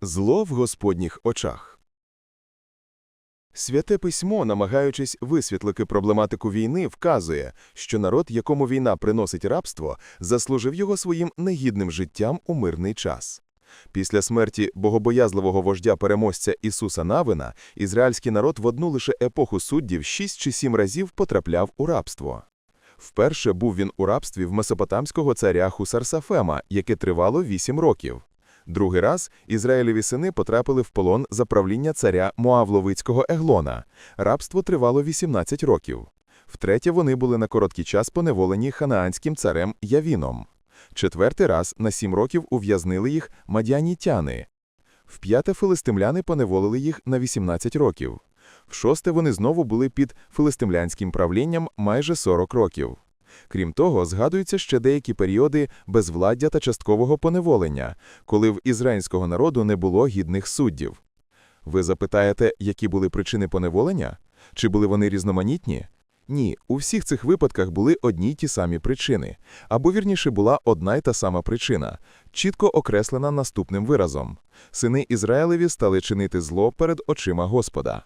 Зло в Господніх очах. Святе письмо, намагаючись висвітлити проблематику війни, вказує, що народ, якому війна приносить рабство, заслужив його своїм негідним життям у мирний час. Після смерті богобоязливого вождя-переможця Ісуса Навина, ізраїльський народ в одну лише епоху суддів шість чи сім разів потрапляв у рабство. Вперше був він у рабстві в месопотамського царя Хусарсафема, яке тривало вісім років. Другий раз Ізраїлеві сини потрапили в полон за правління царя Моавловицького Еглона. Рабство тривало 18 років. Втретє вони були на короткий час поневолені ханаанським царем Явіном. Четвертий раз на сім років ув'язнили їх мадянітяни. Вп'яте филистимляни поневолили їх на 18 років. В шосте вони знову були під филистимлянським правлінням майже 40 років. Крім того, згадуються ще деякі періоди безвладдя та часткового поневолення, коли в ізраїльського народу не було гідних суддів. Ви запитаєте, які були причини поневолення? Чи були вони різноманітні? Ні, у всіх цих випадках були одні й ті самі причини, або вірніше була одна й та сама причина, чітко окреслена наступним виразом: сини Ізраїлеві стали чинити зло перед очима Господа.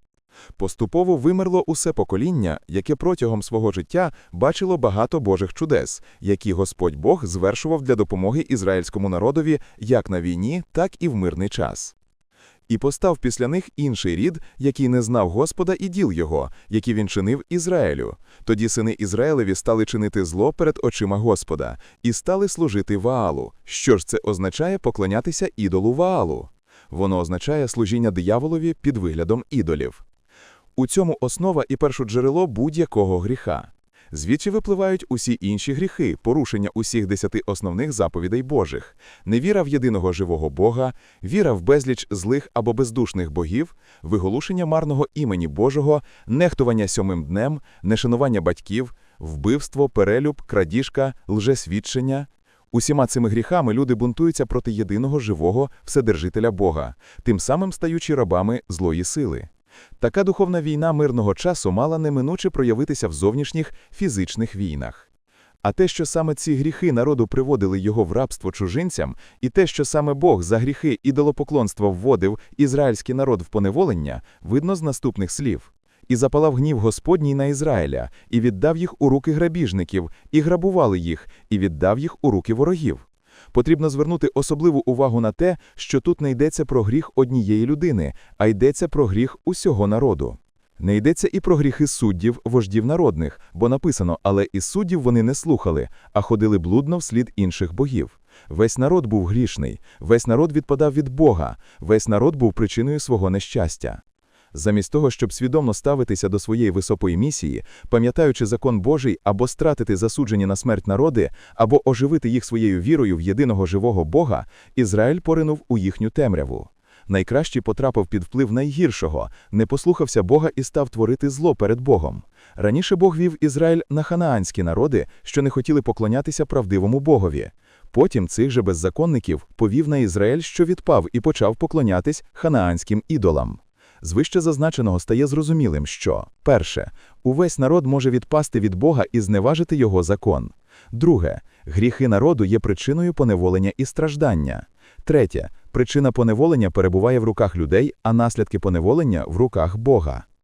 Поступово вимерло усе покоління, яке протягом свого життя бачило багато Божих чудес, які Господь Бог звершував для допомоги ізраїльському народові як на війні, так і в мирний час. І постав після них інший рід, який не знав Господа і діл його, які він чинив Ізраїлю. Тоді сини Ізраїлеві стали чинити зло перед очима Господа і стали служити Ваалу. Що ж це означає поклонятися ідолу Ваалу? Воно означає служіння дияволові під виглядом ідолів. У цьому основа і першоджерело будь-якого гріха. Звідси випливають усі інші гріхи, порушення усіх десяти основних заповідей Божих, невіра в єдиного живого Бога, віра в безліч злих або бездушних богів, виголошення марного імені Божого, нехтування сьомим днем, нешанування батьків, вбивство, перелюб, крадіжка, лжесвідчення. Усіма цими гріхами люди бунтуються проти єдиного живого Вседержителя Бога, тим самим стаючи рабами злої сили. Така духовна війна мирного часу мала неминуче проявитися в зовнішніх фізичних війнах. А те, що саме ці гріхи народу приводили його в рабство чужинцям, і те, що саме Бог за гріхи ідолопоклонства вводив ізраїльський народ в поневолення, видно з наступних слів. І запалав гнів Господній на Ізраїля, і віддав їх у руки грабіжників, і грабували їх, і віддав їх у руки ворогів. Потрібно звернути особливу увагу на те, що тут не йдеться про гріх однієї людини, а йдеться про гріх усього народу. Не йдеться і про гріхи суддів, вождів народних, бо написано, але і суддів вони не слухали, а ходили блудно вслід інших богів. Весь народ був грішний, весь народ відпадав від Бога, весь народ був причиною свого нещастя. Замість того, щоб свідомо ставитися до своєї високої місії, пам'ятаючи закон Божий або стратити засуджені на смерть народи, або оживити їх своєю вірою в єдиного живого Бога, Ізраїль поринув у їхню темряву. Найкращий потрапив під вплив найгіршого, не послухався Бога і став творити зло перед Богом. Раніше Бог вів Ізраїль на ханаанські народи, що не хотіли поклонятися правдивому Богові. Потім цих же беззаконників повів на Ізраїль, що відпав і почав поклонятись ханаанським ідолам. З вище зазначеного стає зрозумілим, що перше, увесь народ може відпасти від Бога і зневажити його закон. Друге, гріхи народу є причиною поневолення і страждання. Третє, причина поневолення перебуває в руках людей, а наслідки поневолення в руках Бога.